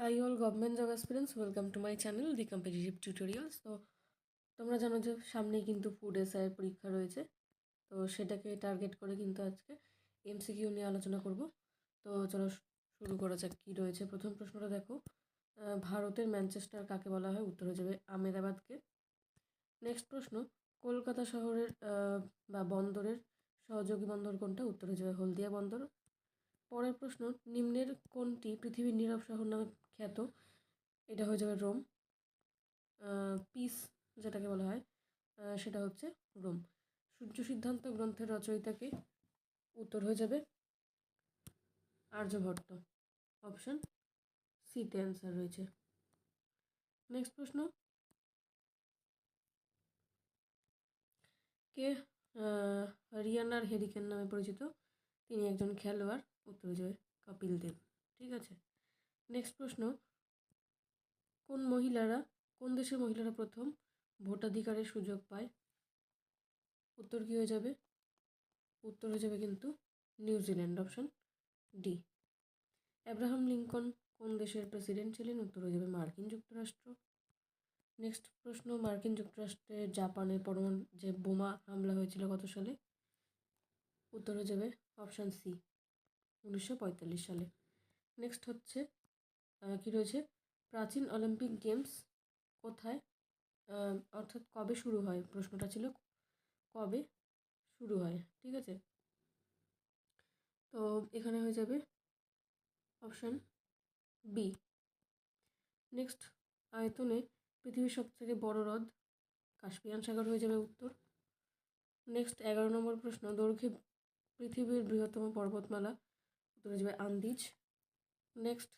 Hi all government job aspirants welcome to my channel the competitive tutorials তো তোমরা জানো যে সামনেই কিন্তু ফুড এসআইয়ের পরীক্ষা রয়েছে। তো সেটাকে টার্গেট করে কিন্তু আজকে এমসিকিউ নিয়ে আলোচনা করব। তো চলো শুরু করা যাক কী রয়েছে। প্রথম প্রশ্নটা দেখো। ভারতের ম্যানচেস্টার কাকে বলা হয়? উত্তর হয়ে যাবে আহমেদাবাদকে। নেক্সট প্রশ্ন, কলকাতা শহরের বা বন্দরের সহযোগী বন্দর কোনটা? উত্তর হয়ে যাবে হলদিয়া বন্দর। পরের প্রশ্ন, নিম্নের কোনটি পৃথিবীর নীরব শহর নামে খ্যাত এটা হয়ে যাবে রোম। পিস যেটাকে বলা হয় সেটা হচ্ছে রোম। সূর্য সিদ্ধান্ত গ্রন্থের রচয়িতাকে উত্তর হয়ে যাবে আর্যভট্ট। অপশন সিতে অ্যান্সার রয়েছে। নেক্সট প্রশ্ন। কে রিয়ানার হেরিকেন নামে পরিচিত? তিনি একজন খেলোয়াড়। উত্তর হয়ে যাবে কপিল দেব। ঠিক আছে? নেক্সট প্রশ্ন, কোন মহিলারা, কোন দেশের মহিলারা প্রথম ভোটাধিকারের সুযোগ পায়? উত্তর কী হয়ে যাবে? উত্তর হয়ে যাবে কিন্তু New Zealand option D Abraham Lincoln কোন দেশের প্রেসিডেন্ট ছিলেন? উত্তর হয়ে যাবে মার্কিন যুক্তরাষ্ট্র। নেক্সট প্রশ্ন, মার্কিন যুক্তরাষ্ট্রে জাপানে পরমাণু, যে বোমা হামলা হয়েছিল কত সালে? উত্তর হয়ে যাবে অপশান সি উনিশশো পঁয়তাল্লিশ সালে। নেক্সট হচ্ছে কি রয়েছে? প্রাচীন অলিম্পিক গেমস কোথায়? অর্থাৎ কবে শুরু হয়? প্রশ্নটা ছিল কবে শুরু হয়, ঠিক আছে? তো এখানে হয়ে যাবে অপশান বি নেক্সট আয়তনে পৃথিবীর সবথেকে বড় হ্রদ কাস্পিয়ান সাগর হয়ে যাবে উত্তর। নেক্সট এগারো নম্বর প্রশ্ন, দৈর্ঘ্যে পৃথিবীর বৃহত্তম পর্বতমালা, উত্তর হয়ে যাবে আন্দিজ। নেক্সট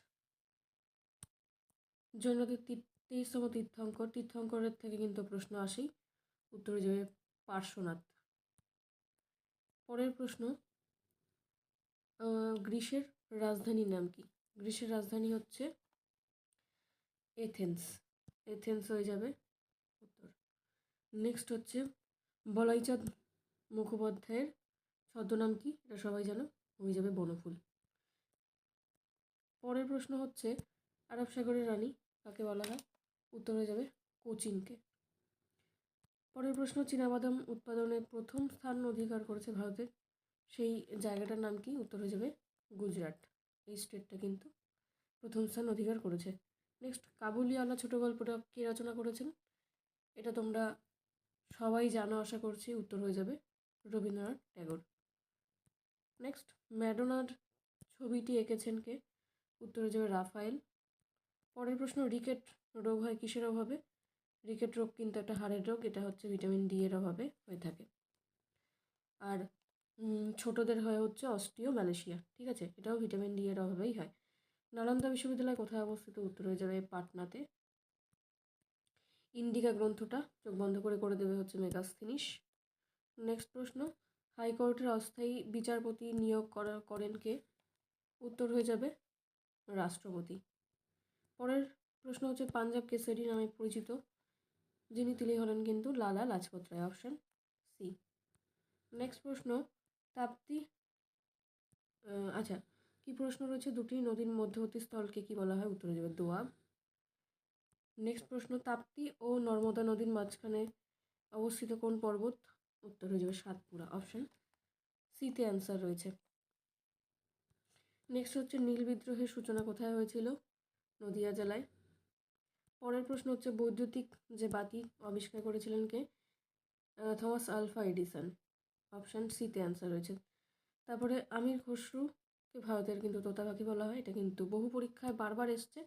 জৈনদের তেইশতম তীর্থঙ্কর, তীর্থঙ্করের থেকে কিন্তু প্রশ্ন আসেই। উত্তর যাবে পার্শ্বনাথ। পরের প্রশ্ন গ্রিসের রাজধানীর নাম কি? গ্রিসের রাজধানী হচ্ছে এথেন্স। এথেন্স হয়ে যাবে উত্তর। নেক্সট হচ্ছে বলাইচাঁদ মুখোপাধ্যায়ের ছদ্মনাম কি? এটা সবাই জানো, হয়ে যাবে বনফুল। পরের প্রশ্ন হচ্ছে আরব সাগরের রানী কাকে বলা হয়? উত্তর হয়ে যাবে কোচিনকে। পরের প্রশ্ন, চীনাবাদাম উৎপাদনে প্রথম স্থান অধিকার করেছে ভারতের। সেই জায়গাটার নাম কি? উত্তর হয়ে যাবে গুজরাট। এই স্টেটটা কিন্তু প্রথম স্থান অধিকার করেছে। নেক্সট, কাবুলিওয়ালা ছোট গল্পটা কে রচনা করেছেন? এটা তোমরা সবাই জানো, আশা করছি। উত্তর হয়ে যাবে রবীন্দ্রনাথ ট্যাগর। নেক্সট, ম্যাডোনার ছবিটি এঁকেছেন কে? উত্তর হয়ে যাবে রাফায়েল পরের প্রশ্ন রিকেট রোগ হয় কিসের অভাবে? রিকেট রোগ কিন্তু একটা হাড়ের রোগ, এটা হচ্ছে ভিটামিন ডি এর অভাবে হয়ে থাকে। আর ছোটদের হয় হচ্ছে অস্টিও ম্যালেশিয়া ঠিক আছে? এটাও ভিটামিন ডি এর অভাবেই হয়। নালন্দা বিশ্ববিদ্যালয় কোথায় অবস্থিত? উত্তর হয়ে যাবে পাটনাতে। ইন্ডিকা গ্রন্থটা চোখ বন্ধ করে করে দেবে হচ্ছে মেগাস্থিনিস। নেক্সট প্রশ্ন হাইকোর্টের অস্থায়ী বিচারপতি নিয়োগ করা করেন কে? উত্তর হয়ে যাবে রাষ্ট্রপতি। পরের প্রশ্ন হচ্ছে পাঞ্জাব কেসরি নামে পরিচিত। যিনি তিনি হলেন কিন্তু Lala Lajpat Rai option C next প্রশ্ন, তাপ্তি আচ্ছা কি প্রশ্ন রয়েছে? দুটি নদীর মধ্যবর্তী স্থলকে কি বলা হয়? উত্তরে যাবে দোয়াব। নেক্সট প্রশ্ন, তাপ্তি ও নর্মদা নদীর মাঝখানে অবস্থিত কোন পর্বত? উত্তর হয়ে যাবে সাতপুরা অপশন সিতে অ্যান্সার রয়েছে। নেক্সট হচ্ছে নীল বিদ্রোহের সূচনা কোথায় হয়েছিল? নদিয়া জেলায়। পরের প্রশ্ন হচ্ছে, বৈদ্যুতিক যে বাতি আবিষ্কার করেছিলেন কে? Thomas Alva Edison. অপশান সিতে অ্যান্সার রয়েছে। তারপরে আমির খসরুকে ভারতের কিন্তু তোতা পাখি বলা হয়, এটা কিন্তু বহু পরীক্ষায় বারবার এসছে।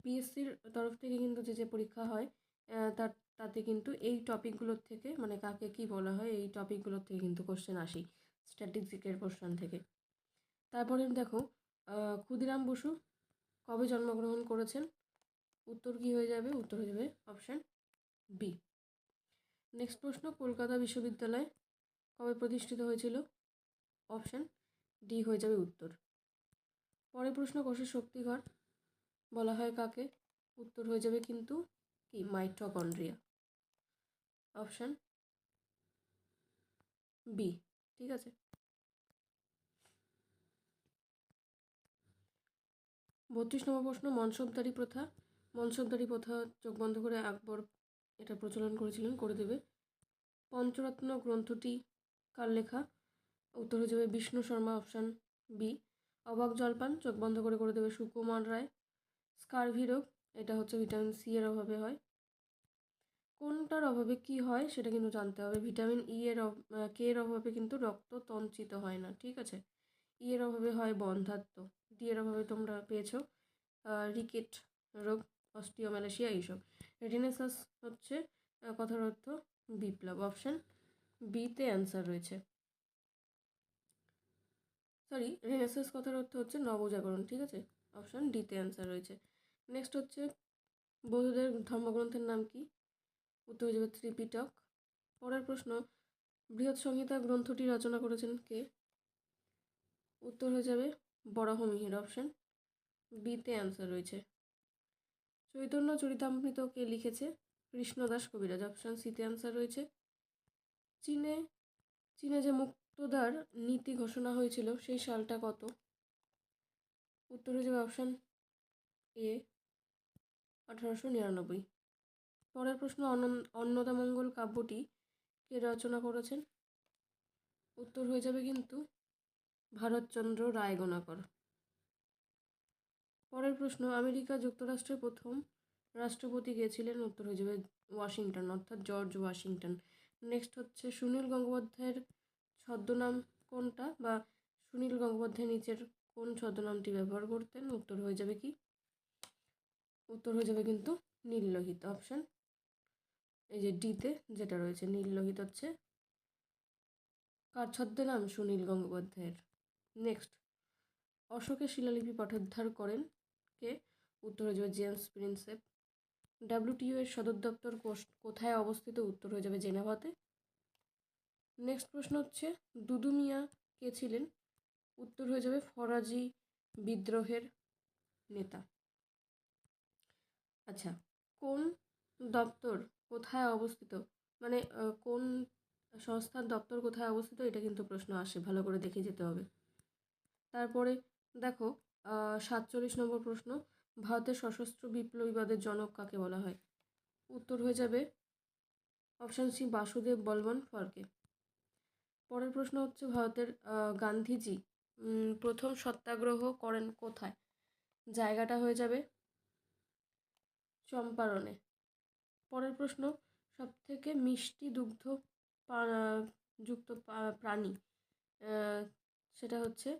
পিএসসির তরফ থেকে কিন্তু যে যে পরীক্ষা হয় তার, তাতে কিন্তু এই টপিকগুলোর থেকে মানে কাকে কি বলা হয়, এই টপিকগুলোর থেকে কিন্তু কোশ্চেন আসি স্ট্যাটিস্টিকের কোশ্চেন থেকে। তারপরে দেখো ক্ষুদিরাম বসু কবে জন্মগ্রহণ করেছেন? উত্তর কি হয়ে যাবে? উত্তর হয়ে যাবে অপশান বি নেক্সট প্রশ্ন, কলকাতা বিশ্ববিদ্যালয় কবে প্রতিষ্ঠিত হয়েছিল? অপশান ডি হয়ে যাবে উত্তর। পরের প্রশ্ন, কোষের শক্তিঘর বলা হয় কাকে? উত্তর হয়ে যাবে কিন্তু কি? মাইটোকন্ড্রিয়া। অপশান বি ঠিক আছে? বত্রিশ নম্বর প্রশ্ন মনসবদারি প্রথা। মনসবদারি প্রথা চোখ বন্ধ করে আকবর এটা প্রচলন করেছিলেন, করে দেবে। পঞ্চরত্ন গ্রন্থটি কার লেখা? উত্তর হয়ে যাবে বিষ্ণু শর্মা, অপশান বি অবাক জলপান, চোখ বন্ধ করে করে দেবে সুকুমার রায়। স্কারভি রোগ, এটা হচ্ছে ভিটামিন সি এর অভাবে হয়। কোনটার অভাবে কি হয় সেটা কিন্তু জানতে হবে। ভিটামিন ই এর কে এর অভাবে কিন্তু রক্ত তঞ্চিত হয় না, ঠিক আছে? ই এর অভাবে হয় বন্ধাত্ম ডি এর অভাবে তোমরা পেয়েছ রিকেট রোগ, অস্টিওম্যালেশিয়া, এইসব। রেটিনেসাস হচ্ছে কথার অর্থ বিপ্লব। অপশান বিতে অ্যান্সার রয়েছে। সরি, রেনেসাস কথার অর্থ হচ্ছে নবজাগরণ, ঠিক আছে? অপশান ডিতে অ্যান্সার রয়েছে। নেক্সট হচ্ছে, বৌদ্ধদের ধর্মগ্রন্থের নাম কি? উত্তর হয়ে যাবে ত্রিপিটক। পরের প্রশ্ন, বৃহৎ সংহিতা গ্রন্থটি রচনা করেছেন কে? উত্তর হয়ে যাবে বরাহমিহির অপশান বিতে অ্যান্সার রয়েছে। চৈতন্য চরিতামৃত কে লিখেছে কৃষ্ণদাস কবিরাজ অপশান সিতে অ্যান্সার রয়েছে। চীনে চীনে যে মুক্তদার নীতি ঘোষণা হয়েছিল, সেই সালটা কত? উত্তর হয়ে যাবে অপশান এ আঠারোশো নিরানব্বই। পরের প্রশ্ন, অনন- অন্নদামঙ্গল কাব্যটি কে রচনা করেছেন? উত্তর হয়ে যাবে কিন্তু ভারতচন্দ্র রায়গোনাকর পরের প্রশ্ন, আমেরিকা যুক্তরাষ্ট্রের প্রথম রাষ্ট্রপতি কে ছিলেন? উত্তর হয়ে যাবে ওয়াশিংটন, অর্থাৎ জর্জ ওয়াশিংটন। নেক্সট হচ্ছে সুনীল গঙ্গোপাধ্যায়ের ছদ্মনাম কোনটা? বা সুনীল গঙ্গোপাধ্যায় নিচের কোন ছদ্মনামটি ব্যবহার করতেন? উত্তর হয়ে যাবে কি? উত্তর হয়ে যাবে কিন্তু নীললোহিত অপশান এই যে ডিতে যেটা রয়েছে নীললোহিত হচ্ছে কার ছদ্মনাম? সুনীল গঙ্গোপাধ্যায়ের। নেক্সট অশোকের শিলালিপি পাঠোদ্ধার করেন কে? উত্তর হয়ে যাবে জেমস প্রিন্সেপ। ডাব্লিউটিও এর সদর দপ্তর কোথায় অবস্থিত? উত্তর হয়ে যাবে জেনেভাতে। নেক্সট প্রশ্ন হচ্ছে, দুদু মিয়া কে ছিলেন? উত্তর হয়ে যাবে ফরাজি বিদ্রোহের নেতা। আচ্ছা কোন দপ্তর কোথায় অবস্থিত? মানে কোন সংস্থার দপ্তর কোথায় অবস্থিত? এটা কিন্তু প্রশ্ন আসে, ভালো করে দেখে যেতে হবে। তারপরে দেখো সাতচল্লিশ নম্বর প্রশ্ন, ভারতের সশস্ত্র বিপ্লবীবাদের জনক কাকে বলা হয়? উত্তর হয়ে যাবে অপশান সি বাসুদেব বলবন ফরকে পরের প্রশ্ন হচ্ছে ভারতের গান্ধীজি প্রথম সত্যাগ্রহ করেন কোথায়? জায়গাটা হয়ে যাবে চম্পারণে। পরের প্রশ্ন, সবথেকে মিষ্টি দুগ্ধ যুক্ত প্রাণী সেটা হচ্ছে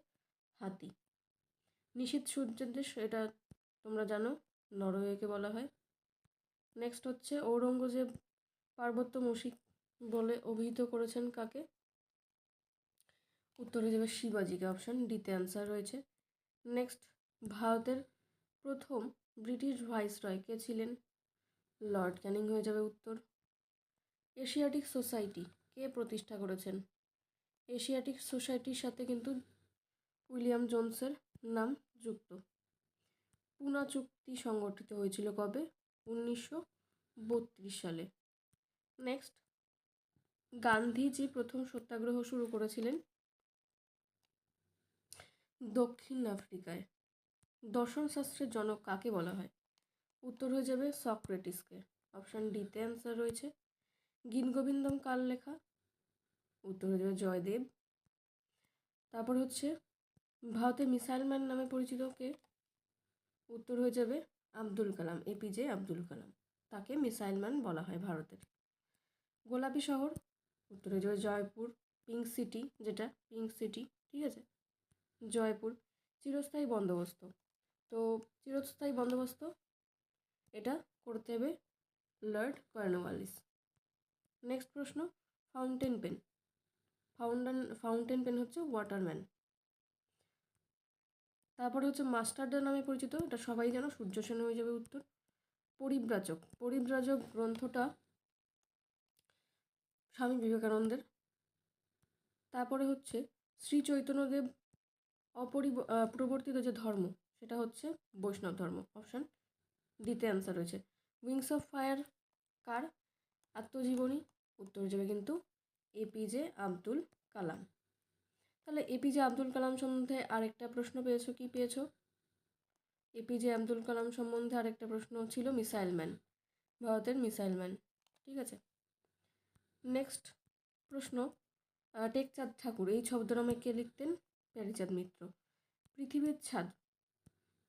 হাতি। নিশীথ সূর্যের দেশ এটা তোমরা জানো, নরওয়েকে বলা হয়। নেক্সট হচ্ছে ঔরঙ্গজেব পার্বত্য মুশিক বলে অভিহিত করেছেন কাকে? উত্তর যাবে শিবাজিকে অপশান ডিতে অ্যান্সার রয়েছে। নেক্সট ভারতের প্রথম ব্রিটিশ ভাইসরয় কে ছিলেন? লর্ড ক্যানিং হয়ে যাবে উত্তর। এশিয়াটিক সোসাইটি কে প্রতিষ্ঠা করেছেন? এশিয়াটিক সোসাইটির সাথে কিন্তু উইলিয়াম জোনসের নাম যুক্ত। পুনা চুক্তি সংগঠিত হয়েছিল কবে? উনিশশো বত্রিশ সালে। নেক্সট গান্ধীজি প্রথম সত্যাগ্রহ শুরু করেছিলেন দক্ষিণ আফ্রিকায়। দর্শন শাস্ত্রের জনক কাকে বলা হয়? উত্তর হয়ে যাবে সক্রেটিসকে। অপশান ডিতে অ্যান্সার রয়েছে। গীতগোবিন্দম কার লেখা উত্তর হয়ে যাবে জয়দেব। তারপর হচ্ছে ভারতের মিসাইল ম্যান নামে পরিচিত কে? উত্তর হয়ে যাবে আব্দুল কালাম এপিজে আব্দুল কালাম। তাকে মিসাইল ম্যান বলা হয় ভারতের। গোলাপি শহর, উত্তর হয়ে যাবে জয়পুর, পিঙ্ক সিটি, যেটা পিঙ্ক সিটি, ঠিক আছে? জয়পুর, চিরস্থায়ী বন্দোবস্ত। তো চিরস্থায়ী বন্দোবস্ত, এটা করতে হবে লর্ড কর্নওয়ালিস। নেক্সট প্রশ্ন, fountain pen. Fountain fountain pen হচ্ছে ওয়াটারম্যান। তারপরে হচ্ছে মাস্টারডা নামে পরিচিত, এটা সবাই যেন সূর্য সেন হয়ে যাবে উত্তর। পরিব্রাজক পরিব্রাজক গ্রন্থটা স্বামী বিবেকানন্দের। তারপরে হচ্ছে শ্রী চৈতন্যদেব অপরি প্রবর্তিত যে ধর্ম, সেটা হচ্ছে বৈষ্ণব ধর্ম অপশান ডিতে অ্যান্সার রয়েছে। উইংস অফ ফায়ার কার? আত্মজীবনী, উত্তর যাবে কিন্তু এপিজে আব্দুল কালাম। তাহলে এপিজে আব্দুল কালাম সম্বন্ধে আরেকটা প্রশ্ন পেয়েছ, কি পেয়েছ? এপিজে আব্দুল কালাম সম্বন্ধে আরেকটা প্রশ্ন ছিল মিসাইল ম্যান, ভারতের মিসাইল ম্যান, ঠিক আছে? নেক্সট প্রশ্ন টেকচাঁদ ঠাকুর, এই ছদ্মনামে কে লিখতেন? প্যারিচাঁদ মিত্র। পৃথিবীর ছাদ,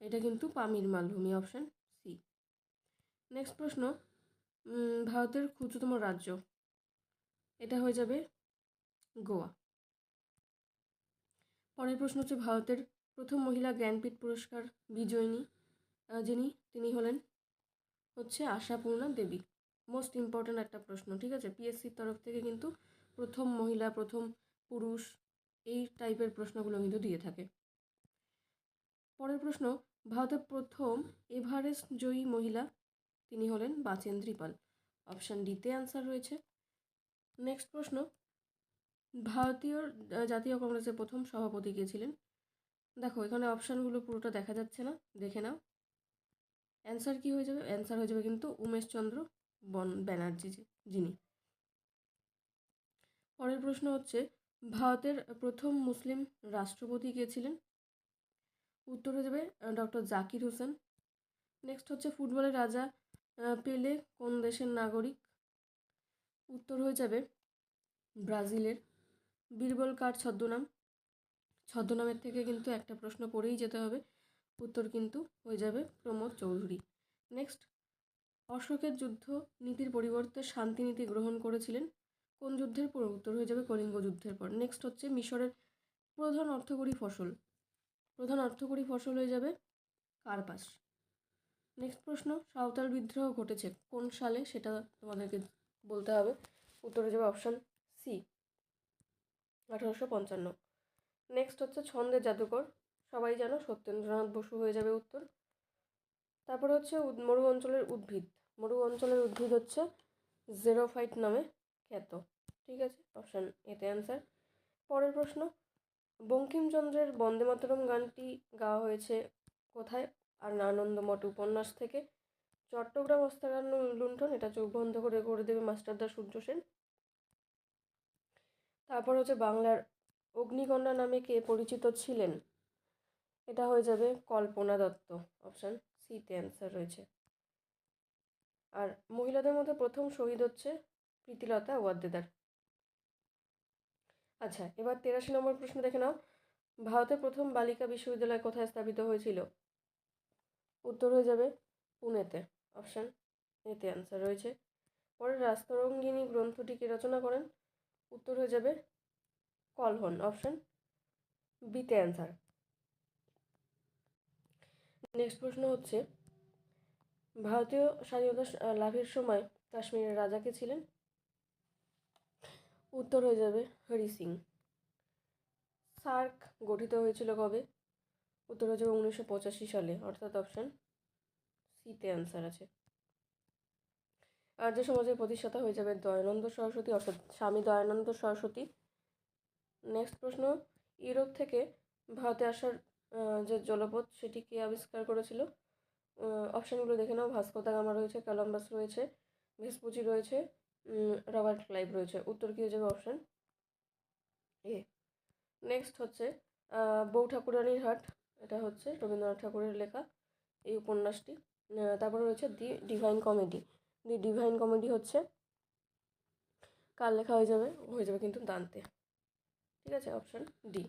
এটা কিন্তু পামির মালভূমি অপশান সি নেক্সট প্রশ্ন ভারতের ক্ষুদ্রতম রাজ্য, এটা হয়ে যাবে গোয়া। পরের প্রশ্ন হচ্ছে ভারতের প্রথম মহিলা জ্ঞানপীঠ পুরস্কার বিজয়িনী যিনি, তিনি হলেন হচ্ছে আশাপূর্ণা দেবী। মোস্ট ইম্পর্ট্যান্ট একটা প্রশ্ন, ঠিক আছে? পিএসসির তরফ থেকে কিন্তু প্রথম মহিলা, প্রথম পুরুষ, এই টাইপের প্রশ্নগুলো কিন্তু দিয়ে থাকে। পরের প্রশ্ন, ভারতের প্রথম এভারেস্ট জয়ী মহিলা, তিনি হলেন বাচেন্দ্রী পাল। অপশান ডিতে অ্যান্সার রয়েছে। নেক্সট প্রশ্ন ভারতীয় জাতীয় কংগ্রেসের প্রথম সভাপতি কে ছিলেন? দেখো, এখানে অপশানগুলো পুরোটা দেখা যাচ্ছে না, দেখে নাও। অ্যান্সার কি হয়ে যাবে? অ্যান্সার হয়ে যাবে কিন্তু উমেশচন্দ্র বন, ব্যানার্জি যিনি। পরের প্রশ্ন হচ্ছে, ভারতের প্রথম মুসলিম রাষ্ট্রপতি কে ছিলেন? উত্তর হয়ে যাবে ডক্টর জাকির হোসেন। নেক্সট হচ্ছে, ফুটবলের রাজা পেলে কোন দেশের নাগরিক? উত্তর হয়ে যাবে, ব্রাজিলের বীরবল কার ছদ্মনাম? ছদ্মনামের থেকে কিন্তু একটা প্রশ্ন পড়েই যেতে হবে। উত্তর কিন্তু হয়ে যাবে প্রমোদ চৌধুরী। নেক্সট অশোকের যুদ্ধ নীতির পরিবর্তে শান্তিনীতি গ্রহণ করেছিলেন। কোন যুদ্ধের পর উত্তর হয়ে যাবে কলিঙ্গ যুদ্ধের পর। নেক্সট হচ্ছে মিশরের প্রধান অর্থকরী ফসল। প্রধান অর্থকরী ফসল হয়ে যাবে কার্পাস। নেক্সট প্রশ্ন, সাঁওতাল বিদ্রোহ ঘটেছে কোন সালে? সেটা তোমাদেরকে বলতে হবে। উত্তর হয়ে যাবে অপশান সি আঠারোশো পঞ্চান্ন। নেক্সট হচ্ছে ছন্দের জাদুকর সবাই জানো সত্যেন্দ্রনাথ বসু হয়ে যাবে উত্তর। তারপরে হচ্ছে মরু অঞ্চলের উদ্ভিদ। মরু অঞ্চলের উদ্ভিদ হচ্ছে জেরোফাইট নামে খ্যাত। ঠিক আছে? অপশান এতে অ্যান্সার পরের প্রশ্ন, বঙ্কিমচন্দ্রের বন্দে মাতরম গানটি গাওয়া হয়েছে কোথায়? আর আনন্দমঠ উপন্যাস থেকে। চট্টগ্রাম হস্তাগার লুণ্ঠন, এটা চোখ বন্ধ করে করে দেবে মাস্টারদা সূর্য সেন। তারপর হচ্ছে বাংলার অগ্নিকন্যা নামে কে পরিচিত ছিলেন? এটা হয়ে যাবে কল্পনা দত্ত অপশান সিতে অ্যান্সার রয়েছে। আর মহিলাদের মধ্যে প্রথম শহীদ হচ্ছে প্রীতিলতা ওয়াদ্দেদার। আচ্ছা এবার তেরাশি নম্বর প্রশ্ন দেখে নাও। ভারতের প্রথম বালিকা বিশ্ববিদ্যালয় কোথায় স্থাপিত হয়েছিল? উত্তর হয়ে যাবে পুনেতে অপশান এতে অ্যান্সার রয়েছে। পরে রাস্তরঙ্গিনী গ্রন্থটিকে রচনা করেন উত্তর হয়ে যাবে কলহন অপশান বিতে অ্যান্সার নেক্সট প্রশ্ন হচ্ছে, ভারতীয় স্বাধীনতা লাভের সময় কাশ্মীরের রাজা কে ছিলেন? উত্তর হয়ে যাবে হরি সিং। সার্ক গঠিত হয়েছিল কবে? উত্তর হয়ে যাবে উনিশশো পঁচাশি সালে, অর্থাৎ অপশান সিতে অ্যান্সার আছে। আর্য সমাজের প্রতিষ্ঠাতা হয়ে যাবে দয়ানন্দ সরস্বতী, অর্থাৎ স্বামী দয়ানন্দ সরস্বতী। নেক্সট প্রশ্ন, ইউরোপ থেকে ভারতে আসার যে জলপথ, সেটি কে আবিষ্কার করেছিল? অপশানগুলো দেখে নাও। ভাস্কো দা গামা রয়েছে, কলম্বাস রয়েছে ভেসপুচি রয়েছে রবার্ট ক্লাইভ রয়েছে। উত্তর কী হয়ে যাবে অপশান এ নেক্সট হচ্ছে বউ ঠাকুরানীর হাট। এটা হচ্ছে রবীন্দ্রনাথ ঠাকুরের লেখা এই উপন্যাসটি। তারপরে রয়েছে the Divine Comedy the Divine Comedy হচ্ছে। কার লেখা হয়ে যাবে? হয়ে যাবে কিন্তু দান্তে। ঠিক আছে, অপশান ডি।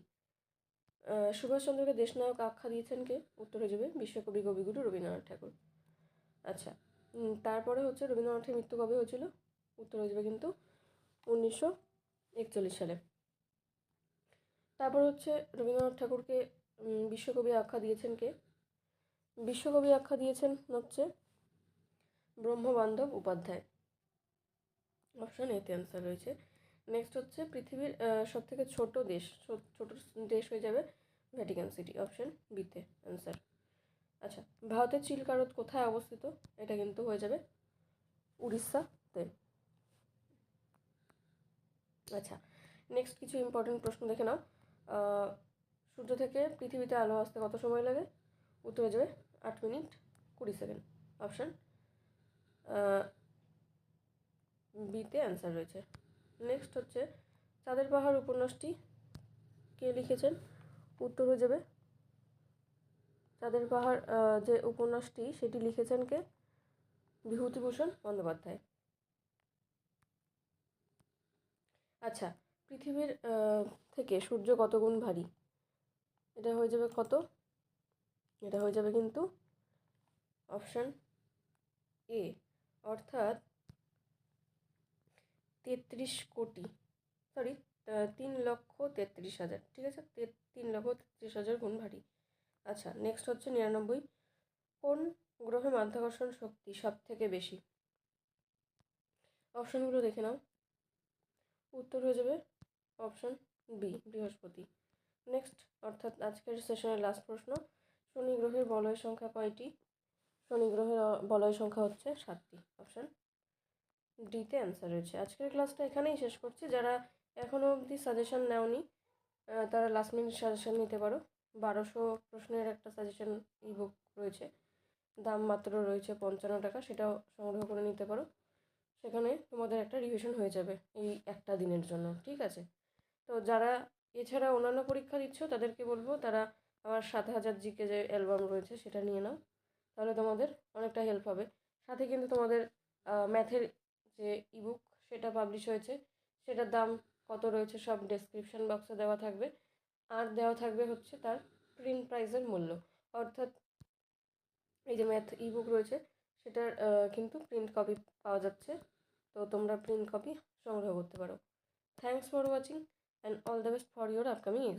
সুভাষচন্দ্রকে দেশনায়ক আখ্যা দিয়েছেন কে? উত্তর হয়ে যাবে বিশ্বকবি কবিগুরু রবীন্দ্রনাথ ঠাকুর। আচ্ছা তারপরে হচ্ছে রবীন্দ্রনাথের মৃত্যু কবে হয়েছিল? উত্তর হয়ে যাবে কিন্তু উনিশশো একচল্লিশ সালে। তারপর হচ্ছে রবীন্দ্রনাথ ঠাকুরকে বিশ্বকবি আখ্যা দিয়েছেন কে? বিশ্বকবি আখ্যা দিয়েছেন হচ্ছে ব্রহ্মবান্ধব উপাধ্যায়। অপশান এতে অ্যান্সার রয়েছে। নেক্সট হচ্ছে পৃথিবীর সব থেকে ছোট দেশ ছোট দেশ হয়ে যাবে ভ্যাটিকান সিটি অপশান বিতে অ্যান্সার আচ্ছা ভারতের চিলকারত কোথায় অবস্থিত? এটা কিন্তু হয়ে যাবে উড়িষ্যাতে। আচ্ছা নেক্সট কিছু ইম্পর্টেন্ট প্রশ্ন দেখে নাও। সূর্য থেকে পৃথিবীতে আলো আসতে কত সময় লাগে? উত্তর হয়ে যাবে আট মিনিট কুড়ি সেকেন্ড। অপশান বিতে অ্যান্সার রয়েছে। নেক্সট হচ্ছে, চাঁদের পাহাড় উপন্যাসটি কে লিখেছেন? উত্তর হয়ে যাবে। চাঁদের পাহাড় যে উপন্যাসটি, সেটি লিখেছেন কে? বিভূতিভূষণ বন্দ্যোপাধ্যায়। আচ্ছা পৃথিবীর থেকে সূর্য কত গুণ ভারী? এটা হয়ে যাবে কত? এটা হয়ে যাবে কিন্তু অপশান এ। অর্থাৎ তেত্রিশ কোটি সরি তিন লক্ষ তেত্রিশ হাজার, ঠিক আছে? তিন লক্ষ তেত্রিশ হাজার গুণ ভারী আচ্ছা নেক্সট হচ্ছে নিরানব্বই। কোন গ্রহে মাধ্যাকর্ষণ শক্তি সব থেকে বেশি? অপশানগুলো দেখে নাও। উত্তর হয়ে যাবে অপশান বি বৃহস্পতি। নেক্সট অর্থাৎ আজকের সেশনের লাস্ট প্রশ্ন। শনি গ্রহের বলয় সংখ্যা কয়টি? শনি গ্রহের, বলয় সংখ্যা হচ্ছে সাতটি। ডিতে অ্যান্সার রয়েছে। আজকের ক্লাসটা এখানেই শেষ করছি। যারা এখনও অবধি সাজেশন নেওনি তারা লাস্ট মিনিট সাজেশন নিতে পারো। বারোশো প্রশ্নের একটা সাজেশন বুক রয়েছে। দাম মাত্র রয়েছে পঞ্চান্ন টাকা, সেটাও সংগ্রহ করে নিতে পারো। সেখানে তোমাদের একটা রিভিশন হয়ে যাবে এই একটা দিনের জন্য, ঠিক আছে? তো যারা এছাড়া অন্যান্য পরীক্ষা দিচ্ছ, তাদেরকে বলব তারা আমার সাত হাজার জিকে যে অ্যালবাম রয়েছে, সেটা নিয়ে নাও। তাহলে তোমাদের অনেকটা হেল্প হবে। সাথে কিন্তু তোমাদের ম্যাথের যে ইবুক সেটা পাবলিশ হয়েছে, সেটার দাম কত রয়েছে সব ডেসক্রিপশন বক্সে দেওয়া থাকবে। আর দেওয়া থাকবে হচ্ছে তার প্রিন্ট প্রাইসের মূল্য। অর্থাৎ এই যে ম্যাথ ইবুক রয়েছে, সেটার কিন্তু প্রিন্ট কপি পাওয়া যাচ্ছে। তো তোমরা প্রিন্ট কপি সংগ্রহ করতে পারো। Thanks for watching and all the best for your upcoming